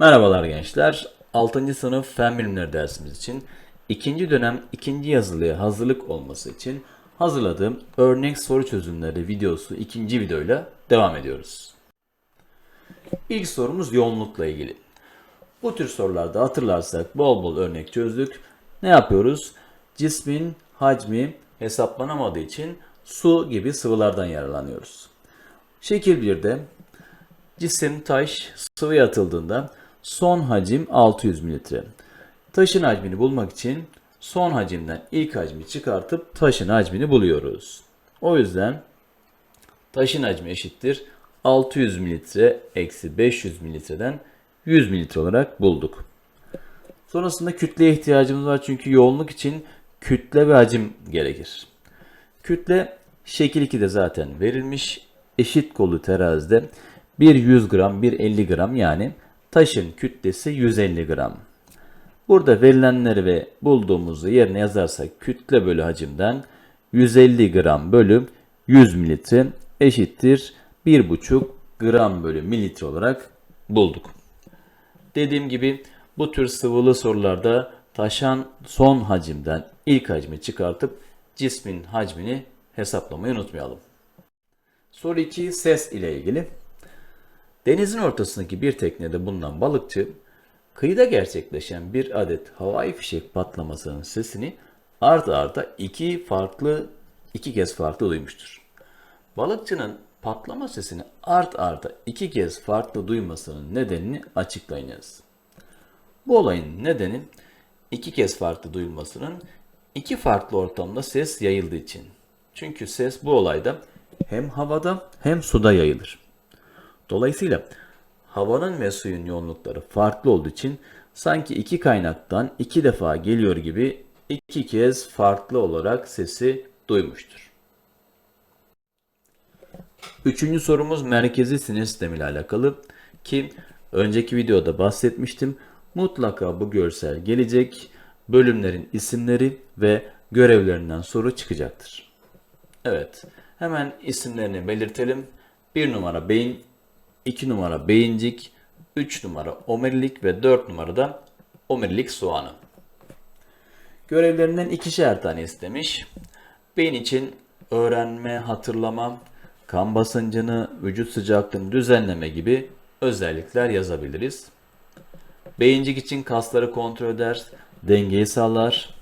Merhabalar gençler. 6. sınıf fen bilimleri dersimiz için ikinci dönem ikinci yazılıya hazırlık olması için hazırladığım örnek soru çözümleri videosu ikinci videoyla devam ediyoruz. İlk sorumuz yoğunlukla ilgili. Bu tür sorularda hatırlarsak bol bol örnek çözdük. Ne yapıyoruz? Cismin hacmi hesaplanamadığı için su gibi sıvılardan yararlanıyoruz. Şekil 1'de cisim taş sıvıya atıldığında son hacim 600 mililitre. Taşın hacmini bulmak için son hacimden ilk hacmi çıkartıp taşın hacmini buluyoruz. O yüzden taşın hacmi eşittir 600 mililitre eksi 500 mililitreden 100 mililitre olarak bulduk. Sonrasında kütleye ihtiyacımız var çünkü yoğunluk için kütle ve hacim gerekir. Kütle şekil 2'de zaten verilmiş. Eşit kolu terazide bir 100 gram bir 50 gram yani taşın kütlesi 150 gram. Burada verilenleri ve bulduğumuzu yerine yazarsak kütle bölü hacimden 150 gram bölü 100 mililitre eşittir 1,5 gram bölü mililitre olarak bulduk. Dediğim gibi bu tür sıvılı sorularda taşan son hacimden ilk hacmi çıkartıp cismin hacmini hesaplamayı unutmayalım. Soru 2 ses ile ilgili. Denizin ortasındaki bir teknede bulunan balıkçı kıyıda gerçekleşen bir adet havai fişek patlamasının sesini ard arda iki farklı iki kez farklı duymuştur. Balıkçının patlama sesini ard arda iki kez farklı duymasının nedenini açıklayınız. Bu olayın nedeni iki kez farklı duyulmasının iki farklı ortamda ses yayıldığı için. Çünkü ses bu olayda hem havada hem suda yayılır. Dolayısıyla havanın ve suyun yoğunlukları farklı olduğu için sanki iki kaynaktan iki defa geliyor gibi iki kez farklı olarak sesi duymuştur. Üçüncü sorumuz merkezi sinir sistemi ile alakalı ki önceki videoda bahsetmiştim. Mutlaka bu görsel gelecek, bölümlerin isimleri ve görevlerinden soru çıkacaktır. Evet, hemen isimlerini belirtelim. 1 numara beyin, 2 numara beyincik, 3 numara omurilik ve 4 numarada omurilik soğanı. Görevlerinden ikişer tane istemiş. Beyin için öğrenme, hatırlama, kan basıncını, vücut sıcaklığını düzenleme gibi özellikler yazabiliriz. Beyincik için kasları kontrol eder, dengeyi sağlar.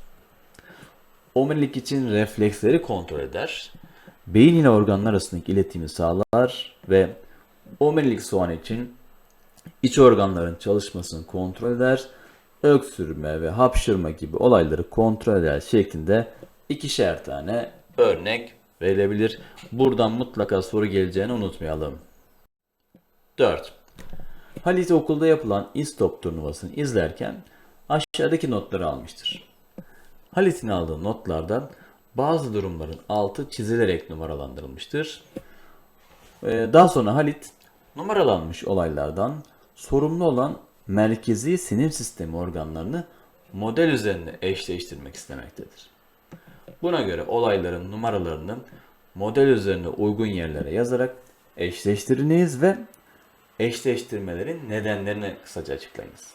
Omurilik için refleksleri kontrol eder. Beyin ile organlar arasındaki iletimi sağlar ve omurilik soğan için iç organların çalışmasını kontrol eder. Öksürme ve hapşırma gibi olayları kontrol eder şeklinde ikişer tane örnek verilebilir. Buradan mutlaka soru geleceğini unutmayalım. 4. Halit okulda yapılan İstop turnuvasını izlerken aşağıdaki notları almıştır. Halit'in aldığı notlarda bazı durumların altı çizilerek numaralandırılmıştır. Ee, Daha sonra Halit numaralanmış olaylardan sorumlu olan merkezi sinir sistemi organlarını model üzerinde eşleştirmek istemektedir. Buna göre olayların numaralarını model üzerine uygun yerlere yazarak eşleştiriniz ve eşleştirmelerin nedenlerini kısaca açıklayınız.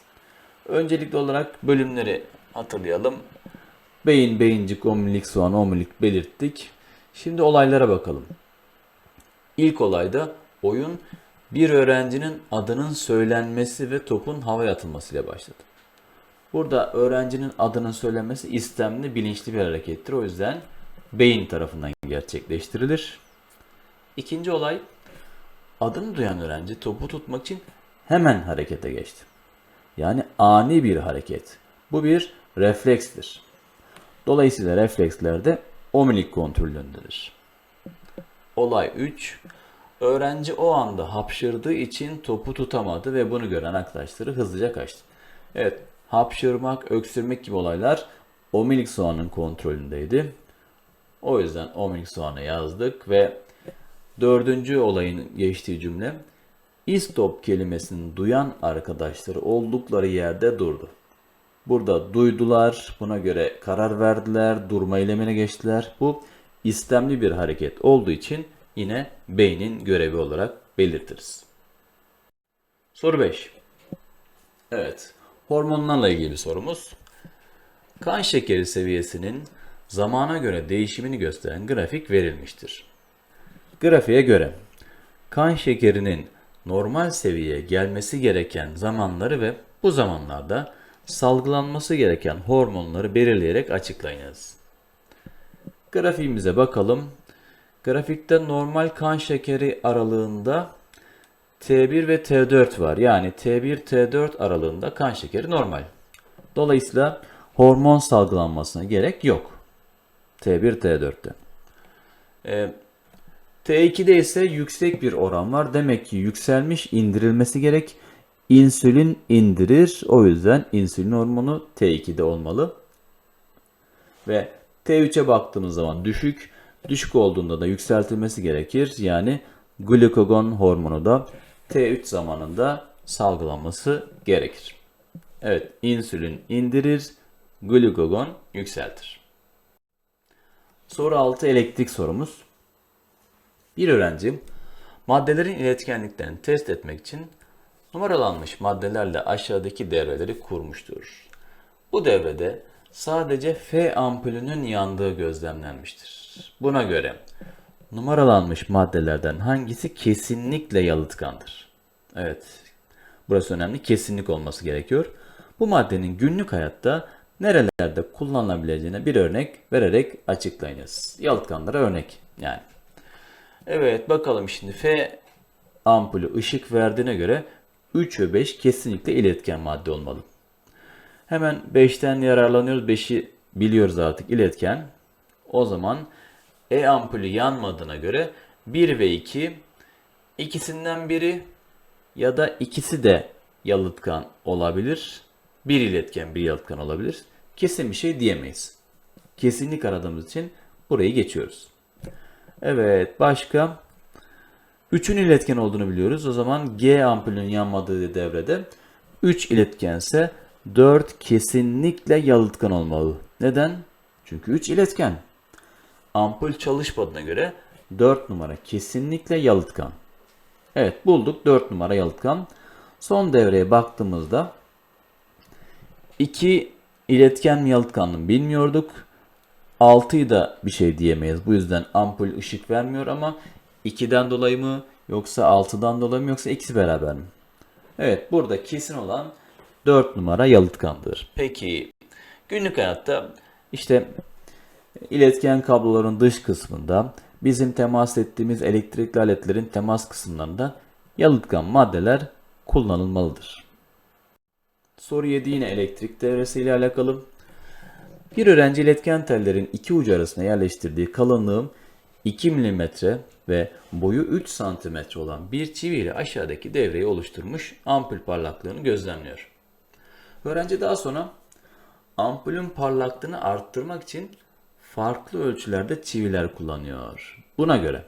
Öncelikli olarak bölümleri hatırlayalım. Beyin, beyincik, omurilik, soğan, omurilik belirttik. Şimdi olaylara bakalım. İlk olayda oyun bir öğrencinin adının söylenmesi ve topun havaya atılmasıyla başladı. Burada öğrencinin adının söylenmesi istemli, bilinçli bir harekettir. O yüzden beyin tarafından gerçekleştirilir. İkinci olay adını duyan öğrenci topu tutmak için hemen harekete geçti. Yani ani bir hareket. Bu bir reflekstir. Dolayısıyla refleksler de omurilik kontrolündedir. Olay 3. Öğrenci o anda hapşırdığı için topu tutamadı ve bunu gören arkadaşları hızlıca kaçtı. Evet, hapşırmak, öksürmek gibi olaylar omurilik soğanın kontrolündeydi. O yüzden omurilik soğanı yazdık ve dördüncü olayın geçtiği cümle istop kelimesini duyan arkadaşları oldukları yerde durdu. Burada duydular, buna göre karar verdiler, durma eylemine geçtiler. Bu istemli bir hareket olduğu için yine beynin görevi olarak belirtiriz. Soru 5. Evet, hormonlarla ilgili sorumuz. Kan şekeri seviyesinin zamana göre değişimini gösteren grafik verilmiştir. Grafiğe göre kan şekerinin normal seviyeye gelmesi gereken zamanları ve bu zamanlarda salgılanması gereken hormonları belirleyerek açıklayınız. Grafiğimize bakalım. Grafikte normal kan şekeri aralığında T1 ve T4 var. Yani T1 T4 aralığında kan şekeri normal. Dolayısıyla hormon salgılanmasına gerek yok. T1 T4'te. Ee, T2'de ise yüksek bir oran var. Demek ki yükselmiş indirilmesi gerek. İnsülin indirir. O yüzden insülin hormonu T2'de olmalı. Ve T3'e baktığımız zaman düşük. Düşük olduğunda da yükseltilmesi gerekir. Yani glukagon hormonu da T3 zamanında salgılanması gerekir. Evet, insülin indirir, glukagon yükseltir. Soru 6 elektrik sorumuz. Bir öğrenci maddelerin iletkenliklerini test etmek için numaralanmış maddelerle aşağıdaki devreleri kurmuştur. Bu devrede sadece F ampulünün yandığı gözlemlenmiştir. Buna göre numaralanmış maddelerden hangisi kesinlikle yalıtkandır? Evet, burası önemli. Kesinlik olması gerekiyor. Bu maddenin günlük hayatta nerelerde kullanılabileceğine bir örnek vererek açıklayınız. Yalıtkanlara örnek yani. Evet bakalım şimdi F ampulü ışık verdiğine göre 3 ve 5 kesinlikle iletken madde olmalı. Hemen 5'ten yararlanıyoruz. 5'i biliyoruz artık iletken. O zaman E ampulü yanmadığına göre 1 ve 2 ikisinden biri ya da ikisi de yalıtkan olabilir. Bir iletken bir yalıtkan olabilir. Kesin bir şey diyemeyiz. Kesinlik aradığımız için burayı geçiyoruz. Evet başka? 3'ün iletken olduğunu biliyoruz. O zaman G ampulünün yanmadığı devrede 3 iletkense 4 kesinlikle yalıtkan olmalı. Neden? Çünkü 3 iletken. Ampul çalışmadığına göre 4 numara kesinlikle yalıtkan. Evet bulduk 4 numara yalıtkan. Son devreye baktığımızda 2 iletken mi yalıtkan mı bilmiyorduk. 6'yı da bir şey diyemeyiz. Bu yüzden ampul ışık vermiyor ama 2'den dolayı mı yoksa 6'dan dolayı mı yoksa ikisi beraber mi? Evet burada kesin olan 4 numara yalıtkandır. Peki günlük hayatta işte iletken kabloların dış kısmında bizim temas ettiğimiz elektrikli aletlerin temas kısımlarında yalıtkan maddeler kullanılmalıdır. Soru 7 yine elektrik devresiyle alakalı. Bir öğrenci iletken tellerin iki ucu arasına yerleştirdiği kalınlığı 2 mm ve boyu 3 cm olan bir çivi ile aşağıdaki devreyi oluşturmuş ampul parlaklığını gözlemliyor. Öğrenci daha sonra ampulün parlaklığını arttırmak için farklı ölçülerde çiviler kullanıyor. Buna göre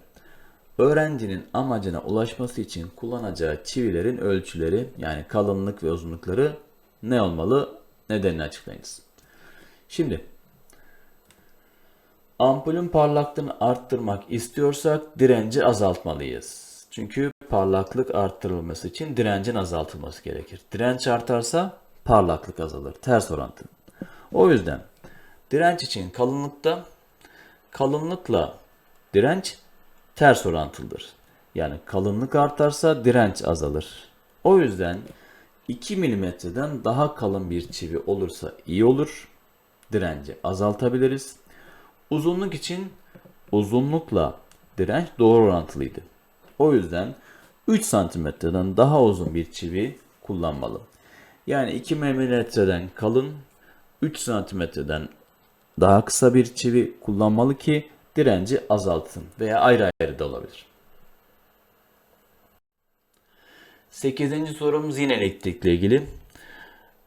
öğrencinin amacına ulaşması için kullanacağı çivilerin ölçüleri yani kalınlık ve uzunlukları ne olmalı? Nedenini açıklayınız. Şimdi ampulün parlaklığını arttırmak istiyorsak direnci azaltmalıyız. Çünkü parlaklık arttırılması için direncin azaltılması gerekir. Direnç artarsa parlaklık azalır. Ters orantı. O yüzden direnç için kalınlıkta kalınlıkla direnç ters orantılıdır. Yani kalınlık artarsa direnç azalır. O yüzden 2 milimetreden daha kalın bir çivi olursa iyi olur. Direnci azaltabiliriz. Uzunluk için uzunlukla direnç doğru orantılıydı. O yüzden 3 santimetreden daha uzun bir çivi kullanmalı. Yani 2 milimetreden kalın, 3 santimetreden daha kısa bir çivi kullanmalı ki direnci azaltsın veya ayrı ayrı da olabilir. 8. sorumuz yine elektrikle ilgili.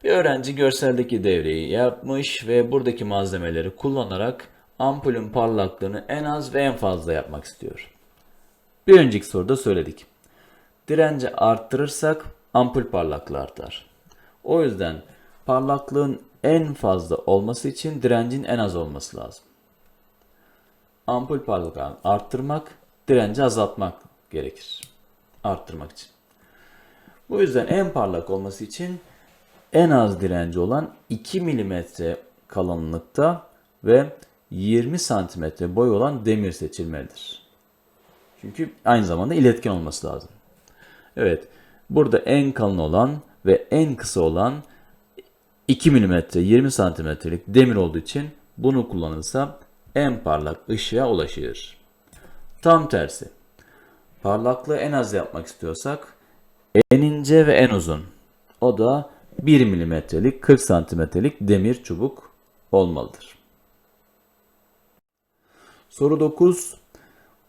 Bir öğrenci görseldeki devreyi yapmış ve buradaki malzemeleri kullanarak ampulün parlaklığını en az ve en fazla yapmak istiyor. Bir önceki soruda söyledik. Direnci arttırırsak ampul parlaklığı artar. O yüzden parlaklığın en fazla olması için direncin en az olması lazım. Ampul parlaklığını arttırmak, direnci azaltmak gerekir. Arttırmak için. Bu yüzden en parlak olması için en az direnci olan 2 mm kalınlıkta ve 20 cm boy olan demir seçilmelidir. Çünkü aynı zamanda iletken olması lazım. Evet, burada en kalın olan ve en kısa olan 2 mm 20 santimetrelik demir olduğu için bunu kullanılsa en parlak ışığa ulaşır. Tam tersi. Parlaklığı en az yapmak istiyorsak en ince ve en uzun. O da 1 milimetrelik 40 santimetrelik demir çubuk olmalıdır. Soru 9.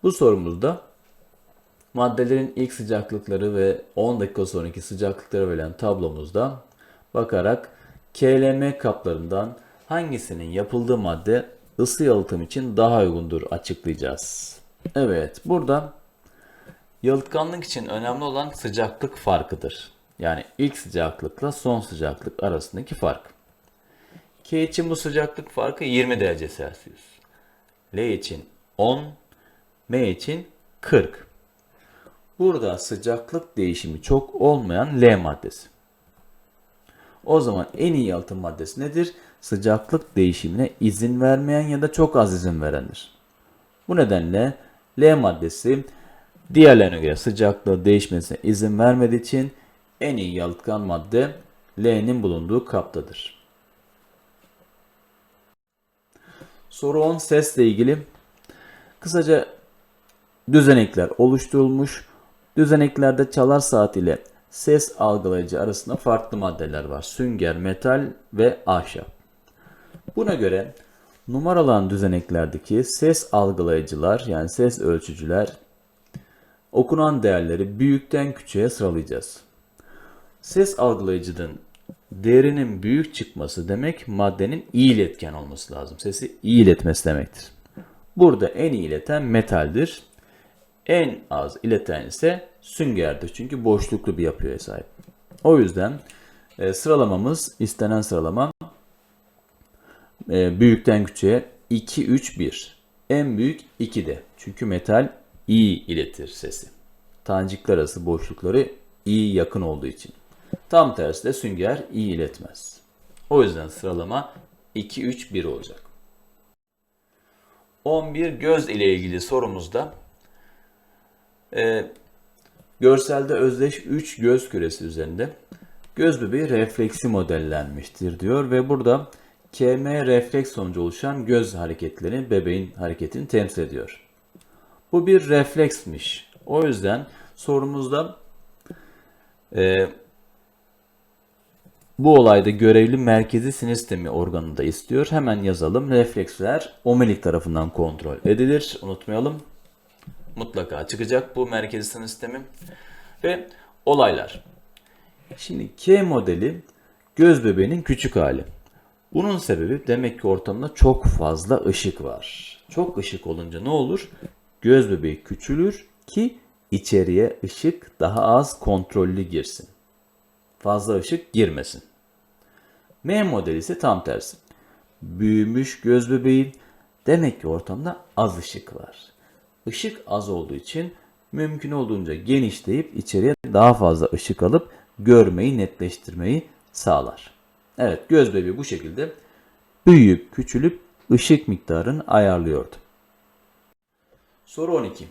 Bu sorumuzda maddelerin ilk sıcaklıkları ve 10 dakika sonraki sıcaklıkları verilen tablomuzda bakarak KLM kaplarından hangisinin yapıldığı madde ısı yalıtım için daha uygundur açıklayacağız. Evet, burada yalıtkanlık için önemli olan sıcaklık farkıdır. Yani ilk sıcaklıkla son sıcaklık arasındaki fark. K için bu sıcaklık farkı 20 derece Celsius. L için 10, M için 40. Burada sıcaklık değişimi çok olmayan L maddesi. O zaman en iyi yalıtım maddesi nedir? Sıcaklık değişimine izin vermeyen ya da çok az izin verendir. Bu nedenle L maddesi diğerlerine göre sıcaklığı değişmesine izin vermediği için en iyi yalıtkan madde L'nin bulunduğu kaptadır. Soru 10 sesle ilgili. Kısaca düzenekler oluşturulmuş. Düzeneklerde çalar saat ile ses algılayıcı arasında farklı maddeler var. Sünger, metal ve ahşap. Buna göre numaralan düzeneklerdeki ses algılayıcılar yani ses ölçücüler okunan değerleri büyükten küçüğe sıralayacağız. Ses algılayıcının değerinin büyük çıkması demek maddenin iyi iletken olması lazım. Sesi iyi iletmesi demektir. Burada en iyi ileten metaldir. En az ileten ise süngerdir. Çünkü boşluklu bir yapıya sahip. O yüzden e, sıralamamız istenen sıralama e, büyükten küçüğe 2, 3, 1. En büyük 2'de. Çünkü metal iyi iletir sesi. Tanecikler arası boşlukları iyi yakın olduğu için. Tam tersi de sünger iyi iletmez. O yüzden sıralama 2, 3, 1 olacak. 11 göz ile ilgili sorumuzda e, görselde özdeş 3 göz küresi üzerinde göz bebeği refleksi modellenmiştir diyor ve burada KM refleks sonucu oluşan göz hareketleri bebeğin hareketini temsil ediyor. Bu bir refleksmiş. O yüzden sorumuzda e, bu olayda görevli merkezi sinir sistemi organını da istiyor. Hemen yazalım. Refleksler omelik tarafından kontrol edilir. Unutmayalım. Mutlaka çıkacak bu merkezi sinir sistemi. Ve olaylar. Şimdi K modeli göz bebeğinin küçük hali. Bunun sebebi demek ki ortamda çok fazla ışık var. Çok ışık olunca ne olur? Göz bebeği küçülür ki içeriye ışık daha az kontrollü girsin. Fazla ışık girmesin. M modeli ise tam tersi. Büyümüş göz bebeği demek ki ortamda az ışık var. Işık az olduğu için mümkün olduğunca genişleyip içeriye daha fazla ışık alıp görmeyi netleştirmeyi sağlar. Evet göz bebeği bu şekilde büyüyüp küçülüp ışık miktarını ayarlıyordu. Soru 12.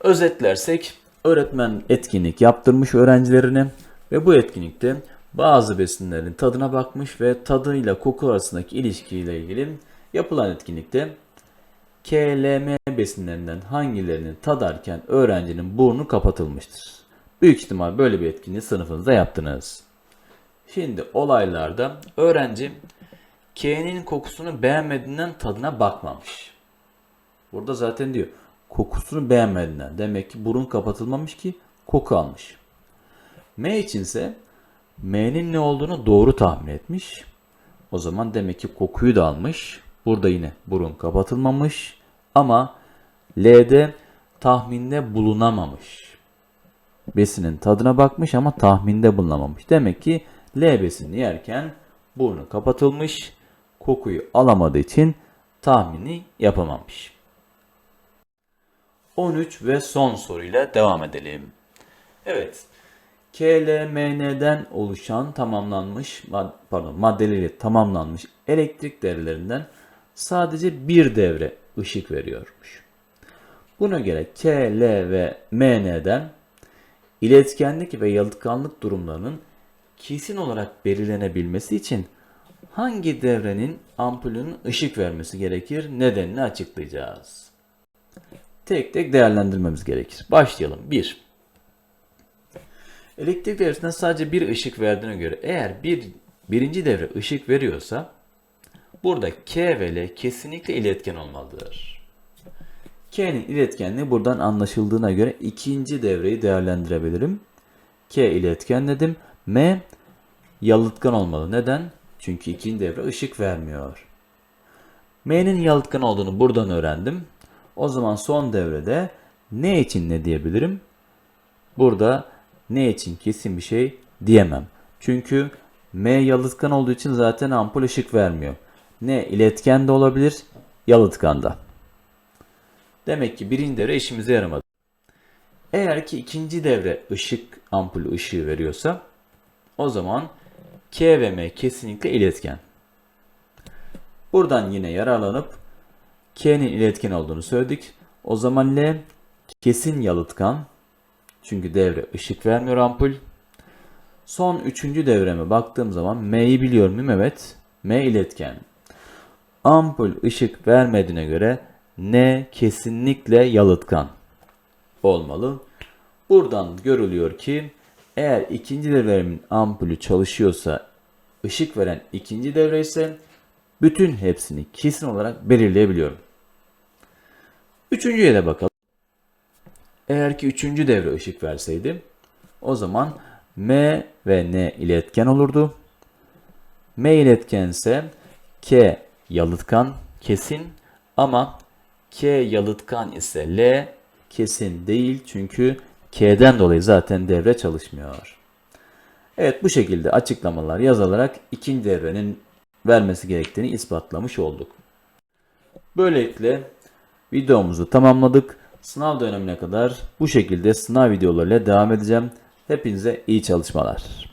Özetlersek öğretmen etkinlik yaptırmış öğrencilerine ve bu etkinlikte bazı besinlerin tadına bakmış ve tadıyla koku arasındaki ilişkiyle ilgili yapılan etkinlikte KLM besinlerinden hangilerini tadarken öğrencinin burnu kapatılmıştır. Büyük ihtimal böyle bir etkinliği sınıfınızda yaptınız. Şimdi olaylarda öğrenci K'nin kokusunu beğenmediğinden tadına bakmamış. Burada zaten diyor kokusunu beğenmediğinden. Demek ki burun kapatılmamış ki koku almış. M içinse M'nin ne olduğunu doğru tahmin etmiş. O zaman demek ki kokuyu da almış. Burada yine burun kapatılmamış. Ama L'de tahminde bulunamamış. Besinin tadına bakmış ama tahminde bulunamamış. Demek ki L besinini yerken burnu kapatılmış. Kokuyu alamadığı için tahmini yapamamış. 13 ve son soruyla devam edelim. Evet. KLMN'den oluşan tamamlanmış pardon maddeleriyle tamamlanmış elektrik devrelerinden sadece bir devre ışık veriyormuş. Buna göre K, L ve MN'den iletkenlik ve yalıtkanlık durumlarının kesin olarak belirlenebilmesi için hangi devrenin ampulün ışık vermesi gerekir nedenini açıklayacağız. Tek tek değerlendirmemiz gerekir. Başlayalım. 1. Elektrik devresinden sadece bir ışık verdiğine göre eğer bir birinci devre ışık veriyorsa burada K ve L kesinlikle iletken olmalıdır. K'nin iletkenliği buradan anlaşıldığına göre ikinci devreyi değerlendirebilirim. K iletken dedim. M yalıtkan olmalı. Neden? Çünkü ikinci devre ışık vermiyor. M'nin yalıtkan olduğunu buradan öğrendim. O zaman son devrede ne için ne diyebilirim? Burada ne için kesin bir şey diyemem. Çünkü M yalıtkan olduğu için zaten ampul ışık vermiyor. Ne iletken de olabilir, yalıtkan da. Demek ki birinci devre işimize yaramadı. Eğer ki ikinci devre ışık ampul ışığı veriyorsa o zaman K ve M kesinlikle iletken. Buradan yine yararlanıp K'nin iletken olduğunu söyledik. O zaman L kesin yalıtkan. Çünkü devre ışık vermiyor ampul. Son üçüncü devreme baktığım zaman M'yi biliyor muyum? Evet. M iletken. Ampul ışık vermediğine göre N kesinlikle yalıtkan olmalı. Buradan görülüyor ki eğer ikinci devremin ampulü çalışıyorsa ışık veren ikinci devre ise bütün hepsini kesin olarak belirleyebiliyorum. Üçüncüye de bakalım. Eğer ki üçüncü devre ışık verseydi o zaman M ve N iletken olurdu. M iletkense K yalıtkan kesin ama K yalıtkan ise L kesin değil çünkü K'den dolayı zaten devre çalışmıyor. Evet bu şekilde açıklamalar yazılarak ikinci devrenin vermesi gerektiğini ispatlamış olduk. Böylelikle videomuzu tamamladık. Sınav dönemine kadar bu şekilde sınav videolarıyla devam edeceğim. Hepinize iyi çalışmalar.